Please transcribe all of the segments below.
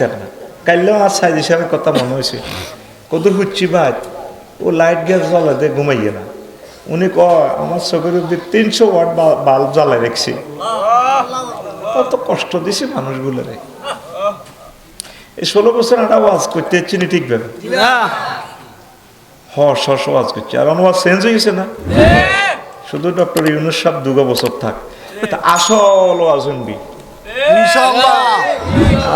থাকতেন না। কাইলেও আমার সাইজ হিসাবে কথা মনে হয়েছে কত হুচ্ছি ভাই ও লাইট গ্যাস জ্বালাতে ঘুমাইয়ে না। উনি কয় আমার চোখের অব্দি তিনশো ওয়াট বাল্ব জ্বালাই রেখছি। কত কষ্ট দিছে মানুষগুলোরে এই ষোলো বছর একটা ওয়াজ করতে যাচ্ছি না ঠিকভাবে? হর্ষ হর্ষ ওয়াজ করছি। আর ওয়াজ চেঞ্জ হয়ে গেছে না? শুধু ডক্টর ইউনুস সাহেব দুগো বছর থাক। আসল ওয়াজ শুনবি।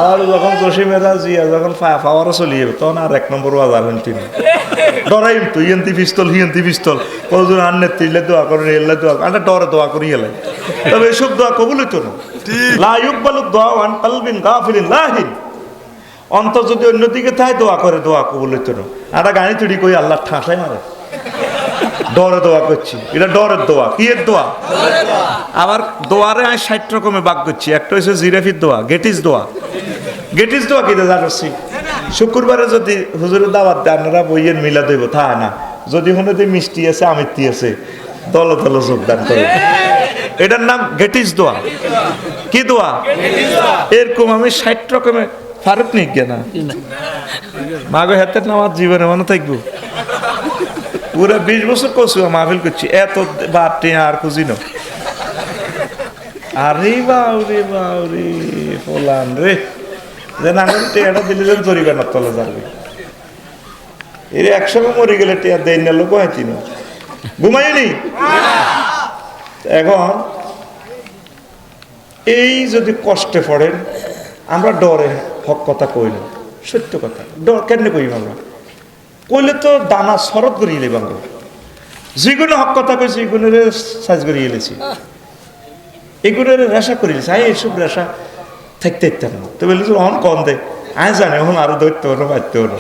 আর যখন জসিমেরা জিয়া যখন পাওয়ারও চলি যাবে তখন আর এক নম্বর ওয়াজ আর শুনতি না ডরাইম তো ইয়েন্তি পিস্তল হিয়েন্তি পিস্তল। কতজন আন্নে তিলে দোয়া করেন এলে দোয়া করে আন্টা ডরে দোয়া করি এলাই তবে এসব দোয়া কবুল হইতো না। লা ইউকবালু দোয়া ওয়ান কালবিন গাফিলিন লাহিন। অন্তর যদি অন্যদিকে থাকে দোয়া করে দোয়া কবুল হইতো না। একটা গাড়ি তুড়ি কই আল্লাহ ঠাঁসাই মারে। ডরে দোয়া করছি। এটা ডরের দোয়া। কি এর দোয়া। আবার দোয়ারে আমি ষাট রকমের বাক করছি। একটা হচ্ছে জিরাফির দোয়া গেটিস দোয়া। গেটিস দোয়া কি জানাচ্ছি শুক্রবারে যদি হুজুরের দাওয়াত দেয় আপনারা বইয়ের মিলা দেব তা না। যদি মনে হয় মিষ্টি আছে আমিত্তি আছে দল দল যোগদান করে এটার নাম গেটিস দোয়া। কি দোয়া? এরকম আমি ষাট রকমের। ফারুক নিক না? মাগো হাতের নামাজ জীবনে মনে থাকব। পুরো বিশ বছর করছি মাহফিল করছি। এত বাটে আর খুঁজি না। আরে বাউরে বাউরে পোলান রে যে নাঙ্গল টেয়াটা দিলে যেন জরিবে না তলে যাবে। এর একসঙ্গে মরে গেলে টেয়া দেয় না লোক হয়তি না। ঘুমাইনি এখন এই যদি কষ্টে পড়েন, আমরা ডরে হক কথা কই না, সত্য কথা। ডর কেন কইম আমরা? কইলে তো দানা শরৎ করিয়ে লেবাঙ্গ যেগুলো হক কথা কইছি এগুলোর সাইজ করিয়ে এলেছি। এগুলোর রেশা করে এলেছি। আই এসব রেশা থাকতে না। তো বলি অন কম দে। আয় জানে, এখন আরও ধরতে হলো বাড়তে হলো।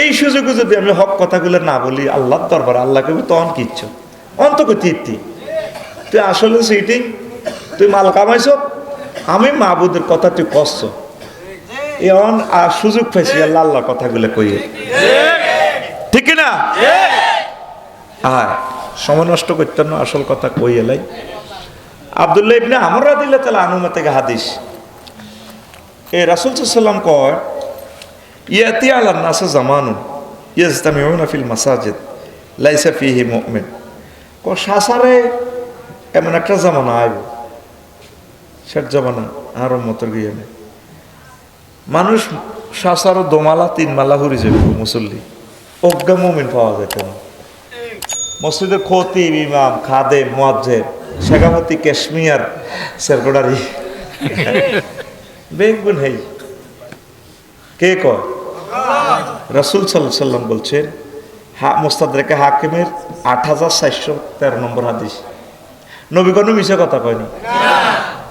এই সুযোগে যদি আমি হক কথাগুলো না বলি, আল্লাহর দরবার আল্লাহ আল্লাহকে তখন কিচ্ছু অন্ত করতে ইতি তুই আসলে সেইটি তুই মাল কামাইছ। আমি মাহবুদের কথা তুই কষ্ট এমন আর সুযোগ পাইছি আল্লাহ আল্লাহ কথাগুলো কইয়ে। ঠিক না? আর সময় নষ্ট করতেন আসল কথা কই এলাই? আবদুল্লাহ ইবনে আমরা দিলে তাহলে আনুমা থেকে হাদিস। এ রাসুল সাল্লাম কয় ইয়াতি আলা নাসা জামানু ইয়াজতামিউনা ফিল মাসাজিদ লাইসা ফিহি মুমিন। ক সাসারে এমন একটা জামানা আইব শেষ জামানা আরও মতর গিয়ে মানুষ সাসারও দোমালা তিন মালা হরি যাবে মুসল্লি। অজ্ঞা মুমিন পাওয়া যেত না মসজিদের খতিব ইমাম খাদে মোয়াজ্জের শেখামতি কাশ্মীর, সেরকোডারি। বেগুন হেই। কে কয়? রসুল সাল্লাম বলছেন, হা মোস্তাদ রেখে হাকিমের আট হাজার চারশো তেরো নম্বর হাদিস। নবী মিশে কথা কয়নি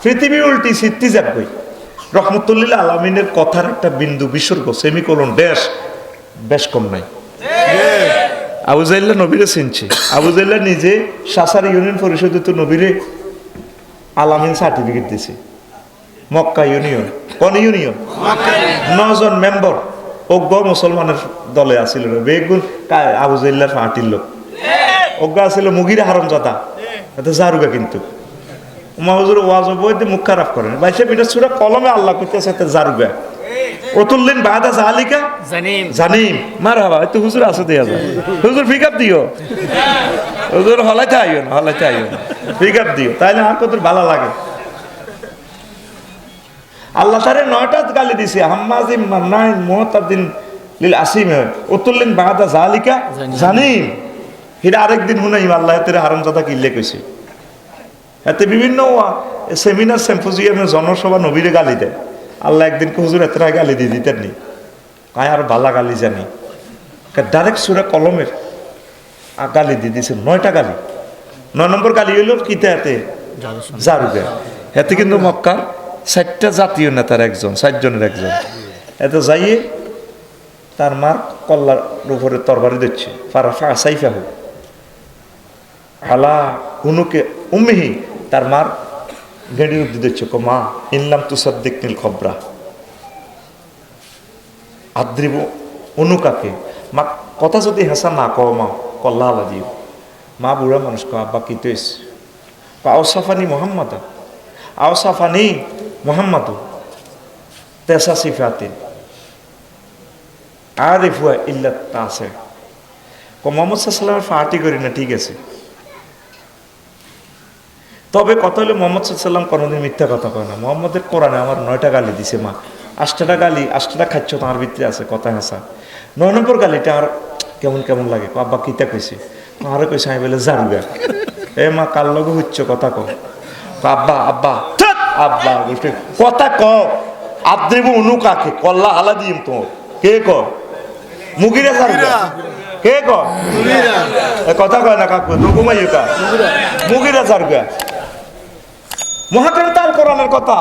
পৃথিবী উল্টি সিদ্ধি যাবই রহমতুল্লিল আলমিনের কথার একটা বিন্দু, বিসর্গ, সেমিকোলন ড্যাশ বেশ কম নাই। আবু জাইল্লা নবীরে চিনছে। আবু জাইল্লা নিজে সাসার ইউনিয়ন পরিষদে তো নবীরে আলামিন সার্টিফিকেট দিছে। মক্কা ইউনিয়ন। কোন ইউনিয়ন? নজন মেম্বার। অজ্ঞ মুসলমানের দলে আছিল বেগুন কা- আবু জাইল্লার পার্টির লোক। অজ্ঞ আছিল মুগিরা হারম জাদা এটা জারুগা কিন্তু। মাহুজুর ওয়াজ বইতে মুখ খারাপ করেন। বাইশে মিটার সুরা কলমে আল্লাহ করতেছে এটা জারুগা অতুল্লিন বাহাদা জালিকা জানিম। জানিম। মার হাবা তো হুজুর আছে দেয়া যায়। হুজুর পিক আপ দিও। হুজুর হলাইতে আইও না হলাইতে আইও না। পিক আপ দিও তাইলে আর কত ভালো লাগে। আল্লাহ তারে নয়টা গালি দিছে হাম্মাজিম মান্নাইন মুহতাদিন লিল আসিম বাহাদা জানিম। আরেকদিন হুনাইম আল্লাহ তেরে হারামজাদা কিল্লে কইছে। এতে বিভিন্ন সেমিনার সেম্পোজিয়ামে জনসভা নবীরে গালি দেয়। আল্লাহ একদিন হুজুর এত গালি দিয়ে দিতেন নি। কায় আর বালা গালি জানি। ডাইরেক্ট সুরে কলমের আ, গালি দিয়ে দিছে নয়টা গালি। নয় নম্বর গালি হইল কিতে হাতে? জারুকে এতে কিন্তু মক্কার ষাটটা জাতীয় নেতার একজন ষাটজনের একজন। এতে যাইয়ে তার মার কল্লার উপরে তরবারি দিচ্ছে ফারা ফা সাইফা হোক আলা উনুকে উম্মিহি তার মার উদ্দি দিচ্ছে কো মা ইনলাম তুসাদ্দিক নীল খবরা। আদ্রিব অনুকাকে, মা কথা যদি হেসা না কও মা কল্লা আলা মা বুড়া মানুষ কো আব্বা কি তুইস আওসাফানি মোহাম্মদ আওসাফানি মোহাম্মদ, তেসা সিফাতিন। আর রিফুয়া ইল্লাত আছে ক মোহাম্মদ সাল্লামের ফাটি করি না, ঠিক আছে। তবে কথা হলে মোহাম্মদ সাল্লাম কোনোদিন মিথ্যা কথা কয় না। মোহাম্মদের কোরআনে আমার নয়টা গালি দিছে মা। আটটা গালি আটটা খাচ্ছ তোমার ভিতরে আছে কথা হাসা নয় নম্বর গালিটা আর কেমন কেমন লাগে? আব্বা কিতা কইছে? আরও কইছে আমি বলে জারুগা এ মা কার লগে হচ্ছে কথা কও? ক আব্বা আব্বা আব্বা কথা ক আদ্রিব অনু কাকে কল্লা হালা দিম তো। কে ক মুগিরা জারুগা কে কথা কয় না কাকু? দুগুমাইও কা মুগিরা জারুগা মহাগ্রন্থ আল কোরআনের কথা।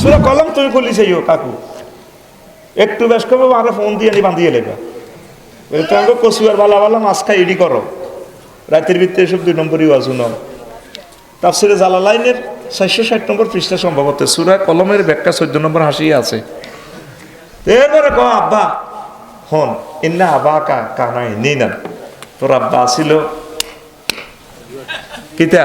সুরা কলম তুমি খুলি সেই কাকু। একটু বেশ করব আরে ফোন দিয়ে নি বান্ধিয়ে লেবা। তোমাকে কচুয়ার বালা বালা মাছ খাই, এডি করো। রাতের ভিতরে এসব দুই নম্বরই নন তাফসিরে জালালাইনের চারশো ষাট নম্বর পৃষ্ঠা সম্ভবত সুরা কলমের ব্যাখ্যা চোদ্দ নম্বর হাসিয়ে আছে। এরপরে কো, আব্বা, হন, ইন্না আবা কা কানাই নেই না তোর আব্বা আসিল কিতা?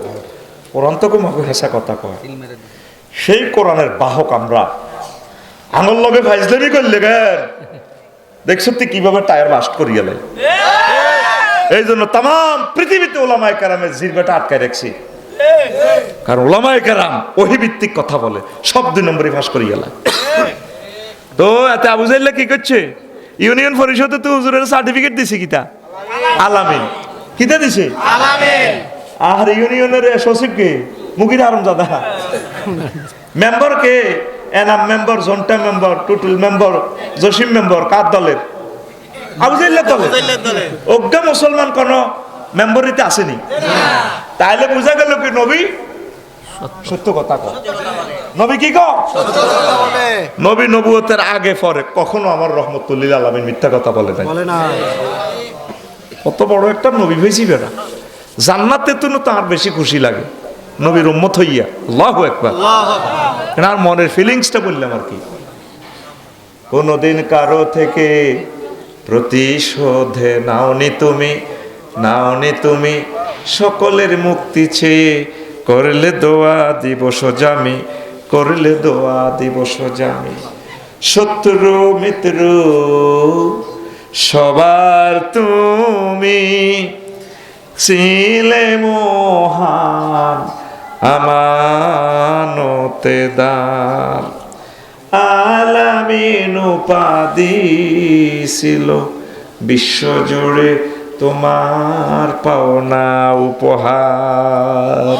কোরআন তোকে মাগো হেসা কথা কয়। সেই কোরআনের বাহক আমরা। আঙুল লগে ফাইজলামি করলে গেন দেখছ তুই কীভাবে টায়ার বাস্ট করিয়ে লাই এই জন্য তাম পৃথিবীতে ওলামায় কারামের জিরবাটা আটকায় রাখছি। কারণ ওলামায় কারাম ওহি ভিত্তিক কথা বলে সব দুই নম্বরই ফাঁস করিয়ে লাই তো এতে আবু জাইল্লা কি করছে? ইউনিয়ন পরিষদে তো হুজুরের সার্টিফিকেট দিছে কিতা? আলামিন। কিতা দিছে? আর ইউনিয়নের সচিব কে? মুগির আরম দাদা মেম্বার কে? Enam member জন্টা member Tutul member Jasim member কার দলের? আবুজাইল্লা দলের। অজ্ঞা মুসলমান কোন মেম্বরিতে আসেনি। তাইলে বোঝা গেল কি নবী? সত্য কথা কয়। নবী কি নবী নবুয়তের আগে পরে কখনো আমার রহমতুল্লিল আলমিন মিথ্যা কথা বলে নাই। না কত বড় একটা নবী হয়েছি বেড়া জান্নাতে তো তার বেশি খুশি লাগে। নবীর উম্মত হইয়া। আল্লাহ একবার আর মনের ফিলিংসটা বললাম আর কি। কোনোদিন কারও থেকে প্রতিশোধে নাওনি তুমি নাওনি তুমি সকলের মুক্তি চেয়ে করলে দোয়া দিবস জামি করলে দোয়া দিবস জামি শত্রু মিত্র সবার তুমি। ছিলে মহান আমানতে দান। আলামিন উপাধি ছিল বিশ্বজুড়ে তোমার পাওনা উপহার।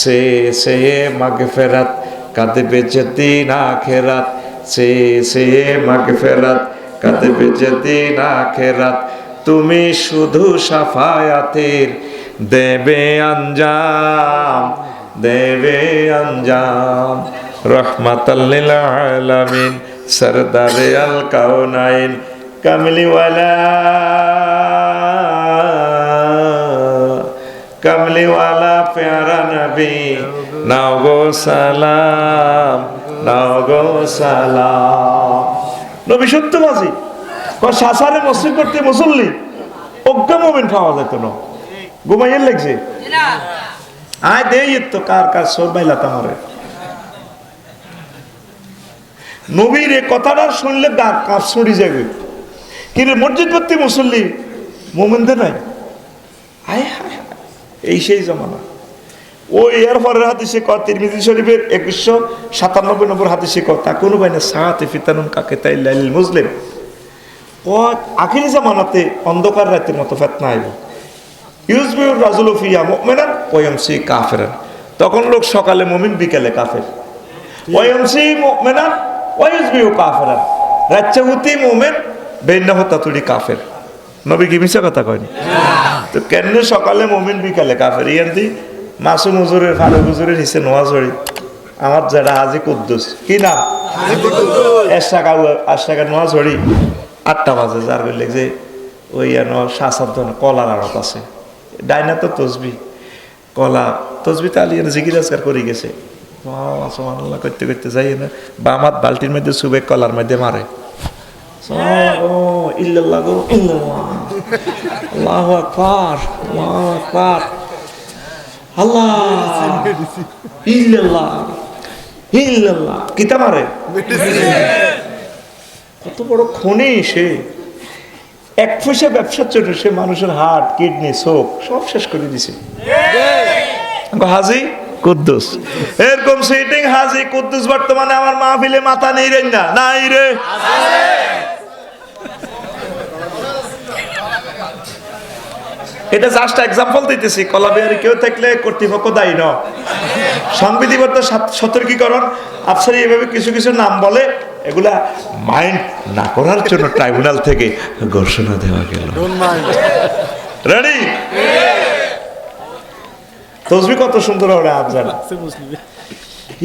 সে সে মাগে ফেরাত কাঁদবে যেদিন আখেরাত। সে সে মাগে ফেরাত কাঁদবে যেদিন আখেরাত। তুমি শুধু সাফায়াতের দেবে আঞ্জাম দেবে আঞ্জাম। রহমাতাল্লিল আলামিন, সরদারে আল কাউনাইন কামলিওয়ালা কমলিওয়ালা প্যারা নবী। নাও গো সালাম, নাও গো সালাম। নবী সত্যবাজি। শাসারে মসজিদ করতে মুসল্লি? অজ্ঞা মোমেন পাওয়া যেত না। ঘুমাইয়ের লাগছে। আয় দেই তো, কার কার সব বাইলা তামারে নবীর এ কথাটা শুনলে গা কাপ ছুড়ি যাবে। কিন্তু মসজিদ ভর্তি মুসল্লি? মোমেনদের নাই? আয় হায়। এই সেই জমানা। ও এর পরের হাদিসে ক তিরমিজি শরীফের একুশশো সাতানব্বই নম্বর হাদিসে ক তা কোনো বাইনা সাহাতে ফিতানুন কাকে তাই মুসলিম। ও আখিরি জামানাতে অন্ধকার রাতের মতো ফেতনা আইব ইউজবিউর রাজুল ফিয়া মুমিনান ওয়ামসি কাফেরান। তখন লোক সকালে মুমিন, বিকেলে কাফের। ওয়ামসি মুমিনান ওয়াইজবিউ কাফেরান। রাচ্চা হুতি মুমিন বেন্না হতা তুড়ি কাফের। নবী কি মিশা কথা কয়নি? তো কেন সকালে মুমিন, বিকালে কাফের? ইয়ান দি মাসুম হুজুরের, ফারুক হুজুরের হিসে নোয়াজ হরি আমার যারা হাজি কুদ্দুস। কি নাম? এসাকা আশাকা নোয়া ছড়ি আটটা বাজে, যার বললে যে ওই যেন ধরনের কলার আড়ত আছে। ডাইনা তো তসবি, কলা, তসবি তো আলিয়ে জিগিরাজকার করে গেছে। সুবহানাল্লাহ করতে করতে যাই না বামাত বালতির মধ্যে সুবে কলার মধ্যে মারে। ইল্লাল্লাহ কিতা মারে? কত বড় খনি সে। এক পয়সা ব্যবসার জন্য সে মানুষের হার্ট কিডনি, চোখ, সব শেষ করে দিছে। হাজি কুদ্দুস। এরকম সিটিং হাজি কুদ্দুস বর্তমানে আমার মা মাহফিলে মাথা নেই রে না, নাই রে। এটা জাস্ট এক্সাম্পল দিতেছি, কলাবিহারি কেউ থাকলে কর্তৃপক্ষ দায়ী ন সংবিধিবদ্ধ সতর্কীকরণ, আফসারি এভাবে কিছু কিছু নাম বলে এগুলা মাইন্ড না করার জন্য ট্রাইব্যুনাল থেকে ঘোষণা দেওয়া গেল। রেডি তসবি কত সুন্দর হবে আফজাল।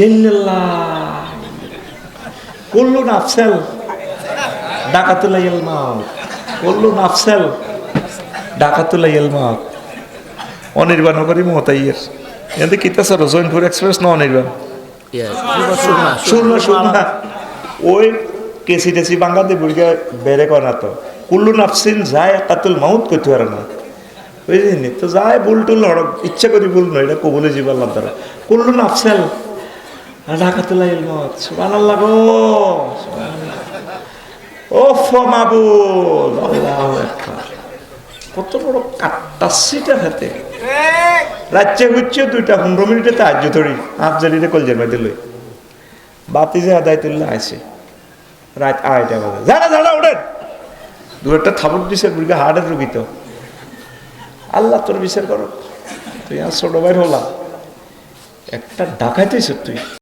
ইল্লাল্লাহ কুল্লু নাফসেল। ডাকাতুল্লাহ ইলমাউ কুল্লু নাফসেল। ডাকাতুল্লাহ ইলমাউ অনির্বাণ করি মহতাইয়ের এতে কিতা স্যার জৈনপুর এক্সপ্রেস না অনির্বাণ? শুননা শুননা ওই কেসি টেসি বাঙ্গাতে বুড়িকে বেড়ে কর না তো কুল্লু নাফসিন যায় কাতুল মাউত করতে পারে না। বুঝলি? তো যায় ভুল টুল হড়ক ইচ্ছা করি ভুল নয় এটা কবলে জীবাল্লাহ তারা। কুল্লু নাফসেল ডাকাতুল্লাহ ইলমত সুবহানাল্লাহ গো ও মাবুদ আল্লাহু আকবার। কত বড় কাটটা সিটার হাতে। রাজ্যে হচ্ছে দুইটা পনেরো মিনিটে তাহার্য ধরি আফজারিরে কলজের মধ্যে লই। বাতি যে আদায় তুললে আসে রাত আড়াইটা বাজে। জানা জানা ওঠেন। দু একটা থাবুক দিছে, বুড়িকে হার্টের রুগী তো। আল্লাহ তোর বিচার করো। তুই আর ছোট ভাই হলাম। একটা ডাকাইতেছ তুই।